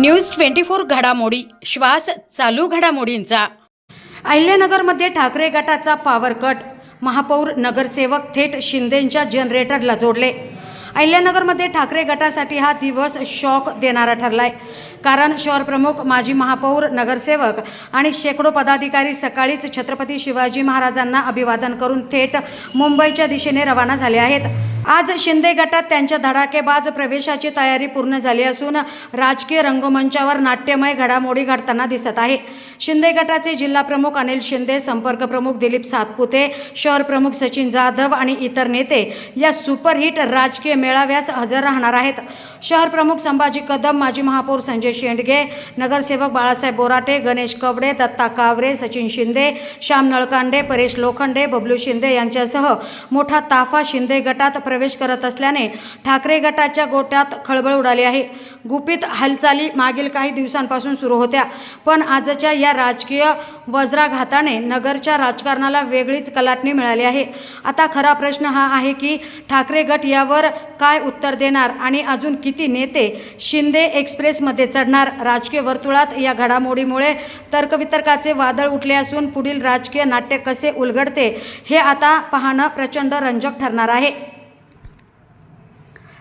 News twenty four घडामोडी. श्वास चालू घडामोडींचा. अहिल्यानगरमध्ये ठाकरे गटाचा पॉवर कट महापौर नगरसेवक थेट शिंदेंच्या जनरेटरला जोडले. अहिल्यानगरमध्ये ठाकरे गटासाठी हा दिवस शॉक देणारा ठरलाय. कारण शहरप्रमुख माजी महापौर नगरसेवक आणि शेकडो पदाधिकारी सकाळीच छत्रपती शिवाजी महाराजांना अभिवादन करून थेट मुंबईच्या दिशेने रवाना झाले आहेत. आज शिंदे गटात त्यांच्या धडाकेबाज प्रवेशाची तयारी पूर्ण झाली असून राजकीय रंगमंचावर नाट्यमय घडामोडी घडताना दिसत आहे. शिंदे गटाचे जिल्हा प्रमुख अनिल शिंदे संपर्क प्रमुख दिलीप सातपुते शहर प्रमुख सचिन जाधव आणि इतर नेते या सुपरहिट राजकीय मेळाव्यास हजर राहणार आहेत. शहर प्रमुख संभाजी कदम माजी महापौर संजय शेंडगे नगरसेवक बाळासाहेब बोराटे गणेश कवडे दत्ता कावरे सचिन शिंदे श्याम नळकांडे परेश लोखंडे बबलू शिंदे यांच्यासह मोठा ताफा शिंदे गटात प्रवेश करत असल्याने ठाकरे गटाच्या गोट्यात खळबळ उडाली आहे. गुपित हालचाली मागील काही दिवसांपासून सुरू होत्या पण आजच्या या राजकीय वज्राघाताने नगरच्या राजकारणाला वेगळीच कलाटणी मिळाली आहे. आता खरा प्रश्न हा आहे की ठाकरे गट यावर काय उत्तर देणार आणि अजून किती नेते शिंदे एक्सप्रेसमध्ये चढणार? राजकीय वर्तुळात या घडामोडीमुळे तर्कवितर्काचे वादळ उठले असून पुढील राजकीय नाट्य कसे उलगडते हे आता पाहणं प्रचंड रंजक ठरणार आहे.